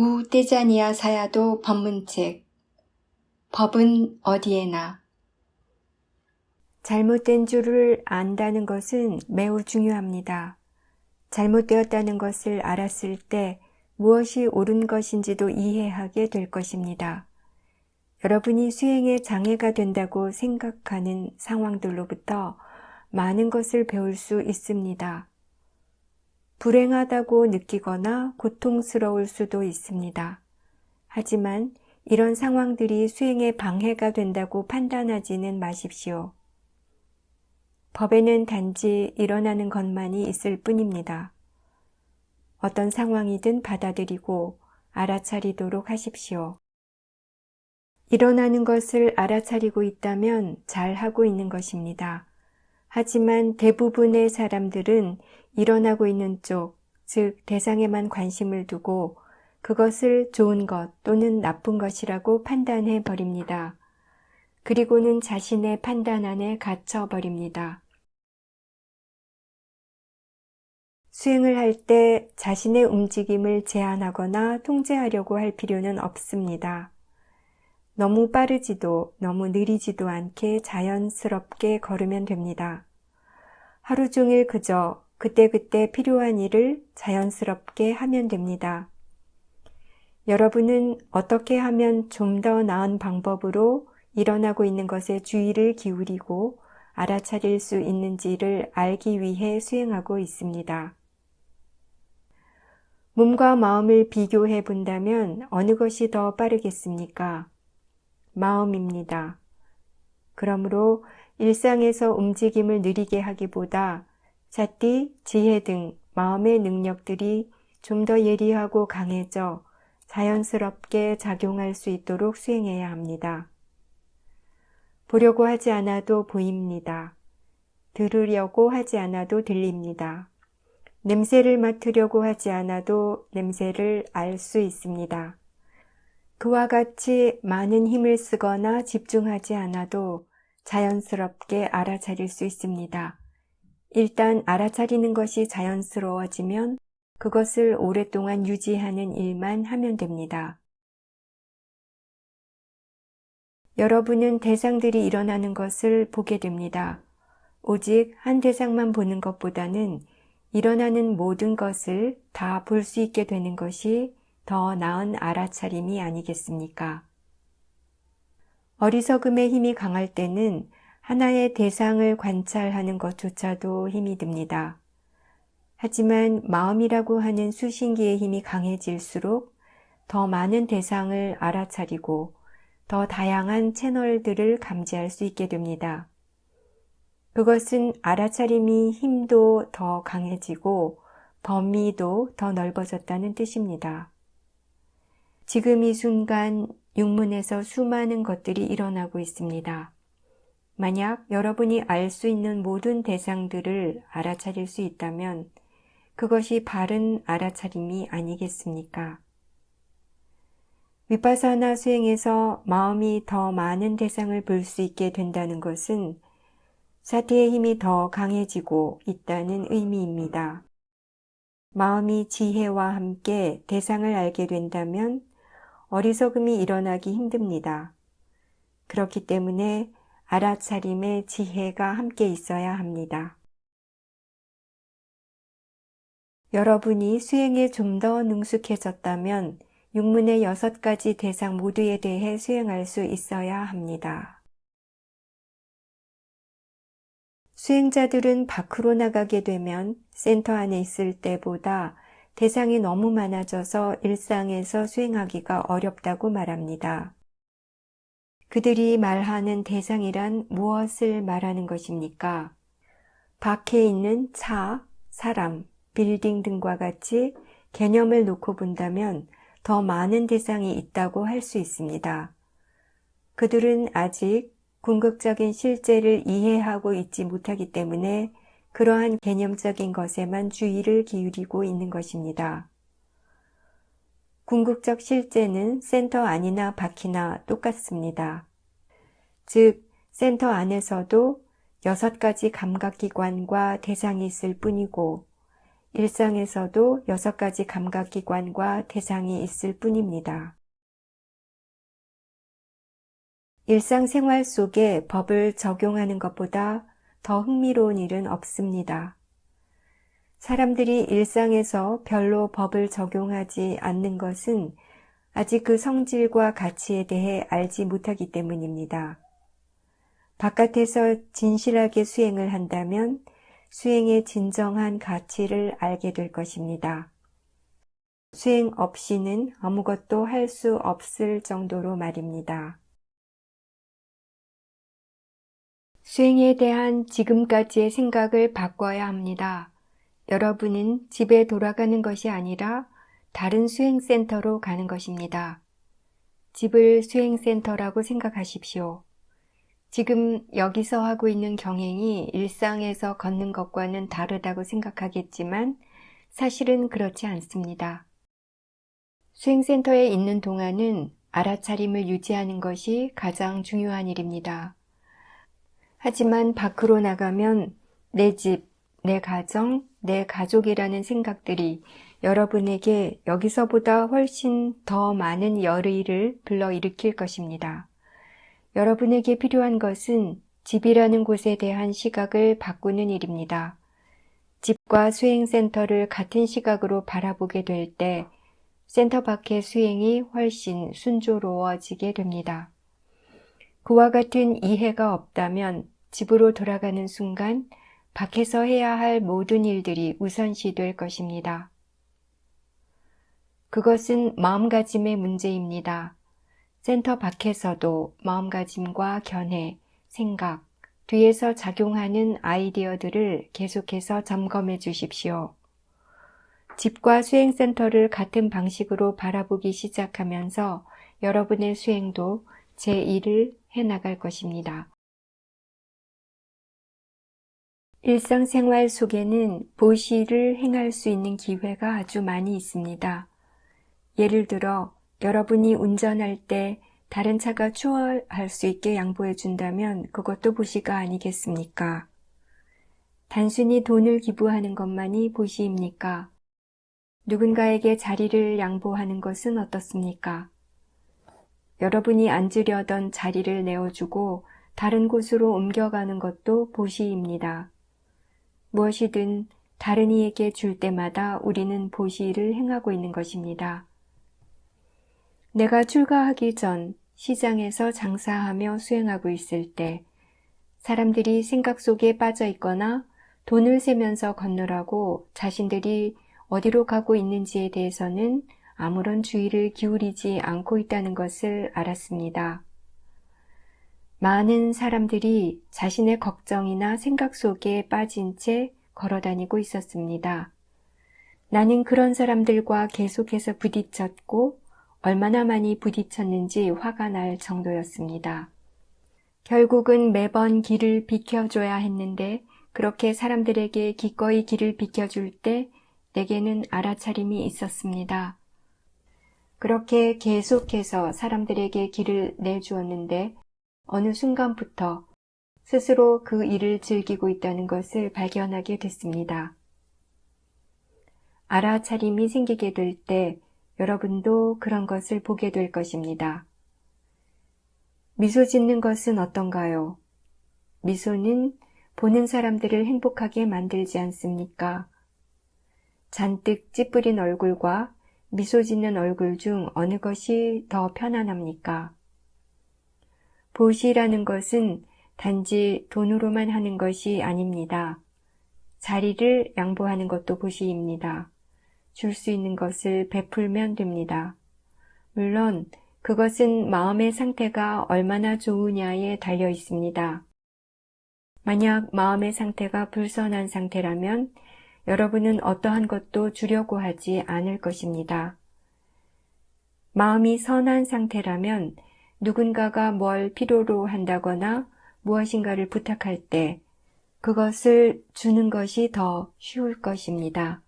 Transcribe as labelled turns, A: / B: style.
A: 우 떼자니아 사야도 법문책 법은 어디에나
B: 잘못된 줄을 안다는 것은 매우 중요합니다. 잘못되었다는 것을 알았을 때 무엇이 옳은 것인지도 이해하게 될 것입니다. 여러분이 수행에 장애가 된다고 생각하는 상황들로부터 많은 것을 배울 수 있습니다. 불행하다고 느끼거나 고통스러울 수도 있습니다. 하지만 이런 상황들이 수행에 방해가 된다고 판단하지는 마십시오. 법에는 단지 일어나는 것만이 있을 뿐입니다. 어떤 상황이든 받아들이고 알아차리도록 하십시오. 일어나는 것을 알아차리고 있다면 잘 하고 있는 것입니다. 하지만 대부분의 사람들은 일어나고 있는 쪽, 즉 대상에만 관심을 두고 그것을 좋은 것 또는 나쁜 것이라고 판단해 버립니다. 그리고는 자신의 판단 안에 갇혀 버립니다. 수행을 할 때 자신의 움직임을 제한하거나 통제하려고 할 필요는 없습니다. 너무 빠르지도 너무 느리지도 않게 자연스럽게 걸으면 됩니다. 하루 종일 그저 그때그때 필요한 일을 자연스럽게 하면 됩니다. 여러분은 어떻게 하면 좀 더 나은 방법으로 일어나고 있는 것에 주의를 기울이고 알아차릴 수 있는지를 알기 위해 수행하고 있습니다. 몸과 마음을 비교해 본다면 어느 것이 더 빠르겠습니까? 마음입니다. 그러므로 일상에서 움직임을 느리게 하기보다 자띠, 지혜 등 마음의 능력들이 좀 더 예리하고 강해져 자연스럽게 작용할 수 있도록 수행해야 합니다. 보려고 하지 않아도 보입니다. 들으려고 하지 않아도 들립니다. 냄새를 맡으려고 하지 않아도 냄새를 알 수 있습니다. 그와 같이 많은 힘을 쓰거나 집중하지 않아도 자연스럽게 알아차릴 수 있습니다. 일단 알아차리는 것이 자연스러워지면 그것을 오랫동안 유지하는 일만 하면 됩니다. 여러분은 대상들이 일어나는 것을 보게 됩니다. 오직 한 대상만 보는 것보다는 일어나는 모든 것을 다 볼 수 있게 되는 것이 더 나은 알아차림이 아니겠습니까? 어리석음의 힘이 강할 때는 하나의 대상을 관찰하는 것조차도 힘이 듭니다. 하지만 마음이라고 하는 수신기의 힘이 강해질수록 더 많은 대상을 알아차리고 더 다양한 채널들을 감지할 수 있게 됩니다. 그것은 알아차림이 힘도 더 강해지고 범위도 더 넓어졌다는 뜻입니다. 지금 이 순간 육문에서 수많은 것들이 일어나고 있습니다. 만약 여러분이 알 수 있는 모든 대상들을 알아차릴 수 있다면 그것이 바른 알아차림이 아니겠습니까? 위파사나 수행에서 마음이 더 많은 대상을 볼 수 있게 된다는 것은 사티의 힘이 더 강해지고 있다는 의미입니다. 마음이 지혜와 함께 대상을 알게 된다면 어리석음이 일어나기 힘듭니다. 그렇기 때문에 알아차림의 지혜가 함께 있어야 합니다. 여러분이 수행에 좀 더 능숙해졌다면 육문의 여섯 가지 대상 모두에 대해 수행할 수 있어야 합니다. 수행자들은 밖으로 나가게 되면 센터 안에 있을 때보다 대상이 너무 많아져서 일상에서 수행하기가 어렵다고 말합니다. 그들이 말하는 대상이란 무엇을 말하는 것입니까? 밖에 있는 차, 사람, 빌딩 등과 같이 개념을 놓고 본다면 더 많은 대상이 있다고 할 수 있습니다. 그들은 아직 궁극적인 실제를 이해하고 있지 못하기 때문에 그러한 개념적인 것에만 주의를 기울이고 있는 것입니다. 궁극적 실제는 센터 안이나 밖이나 똑같습니다. 즉, 센터 안에서도 여섯 가지 감각기관과 대상이 있을 뿐이고, 일상에서도 여섯 가지 감각기관과 대상이 있을 뿐입니다. 일상생활 속에 법을 적용하는 것보다 더 흥미로운 일은 없습니다. 사람들이 일상에서 별로 법을 적용하지 않는 것은 아직 그 성질과 가치에 대해 알지 못하기 때문입니다. 바깥에서 진실하게 수행을 한다면 수행의 진정한 가치를 알게 될 것입니다. 수행 없이는 아무것도 할 수 없을 정도로 말입니다. 수행에 대한 지금까지의 생각을 바꿔야 합니다. 여러분은 집에 돌아가는 것이 아니라 다른 수행센터로 가는 것입니다. 집을 수행센터라고 생각하십시오. 지금 여기서 하고 있는 경행이 일상에서 걷는 것과는 다르다고 생각하겠지만 사실은 그렇지 않습니다. 수행센터에 있는 동안은 알아차림을 유지하는 것이 가장 중요한 일입니다. 하지만 밖으로 나가면 내 집, 내 가정, 내 가족이라는 생각들이 여러분에게 여기서보다 훨씬 더 많은 열의를 불러일으킬 것입니다. 여러분에게 필요한 것은 집이라는 곳에 대한 시각을 바꾸는 일입니다. 집과 수행센터를 같은 시각으로 바라보게 될 때 센터 밖의 수행이 훨씬 순조로워지게 됩니다. 그와 같은 이해가 없다면 집으로 돌아가는 순간 밖에서 해야 할 모든 일들이 우선시 될 것입니다. 그것은 마음가짐의 문제입니다. 센터 밖에서도 마음가짐과 견해, 생각, 뒤에서 작용하는 아이디어들을 계속해서 점검해 주십시오. 집과 수행센터를 같은 방식으로 바라보기 시작하면서 여러분의 수행도 제 일을 해나갈 것입니다. 일상생활 속에는 보시를 행할 수 있는 기회가 아주 많이 있습니다. 예를 들어 여러분이 운전할 때 다른 차가 추월할 수 있게 양보해 준다면 그것도 보시가 아니겠습니까? 단순히 돈을 기부하는 것만이 보시입니까? 누군가에게 자리를 양보하는 것은 어떻습니까? 여러분이 앉으려던 자리를 내어주고 다른 곳으로 옮겨가는 것도 보시입니다. 무엇이든 다른 이에게 줄 때마다 우리는 보시를 행하고 있는 것입니다. 내가 출가하기 전 시장에서 장사하며 수행하고 있을 때 사람들이 생각 속에 빠져 있거나 돈을 세면서 건너라고 자신들이 어디로 가고 있는지에 대해서는 아무런 주의를 기울이지 않고 있다는 것을 알았습니다. 많은 사람들이 자신의 걱정이나 생각 속에 빠진 채 걸어 다니고 있었습니다. 나는 그런 사람들과 계속해서 부딪혔고 얼마나 많이 부딪혔는지 화가 날 정도였습니다. 결국은 매번 길을 비켜줘야 했는데 그렇게 사람들에게 기꺼이 길을 비켜줄 때 내게는 알아차림이 있었습니다. 그렇게 계속해서 사람들에게 길을 내주었는데 어느 순간부터 스스로 그 일을 즐기고 있다는 것을 발견하게 됐습니다. 알아차림이 생기게 될 때 여러분도 그런 것을 보게 될 것입니다. 미소 짓는 것은 어떤가요? 미소는 보는 사람들을 행복하게 만들지 않습니까? 잔뜩 찌푸린 얼굴과 미소 짓는 얼굴 중 어느 것이 더 편안합니까? 보시라는 것은 단지 돈으로만 하는 것이 아닙니다. 자리를 양보하는 것도 보시입니다. 줄 수 있는 것을 베풀면 됩니다. 물론 그것은 마음의 상태가 얼마나 좋으냐에 달려 있습니다. 만약 마음의 상태가 불선한 상태라면 여러분은 어떠한 것도 주려고 하지 않을 것입니다. 마음이 선한 상태라면 누군가가 뭘 필요로 한다거나 무엇인가를 부탁할 때 그것을 주는 것이 더 쉬울 것입니다.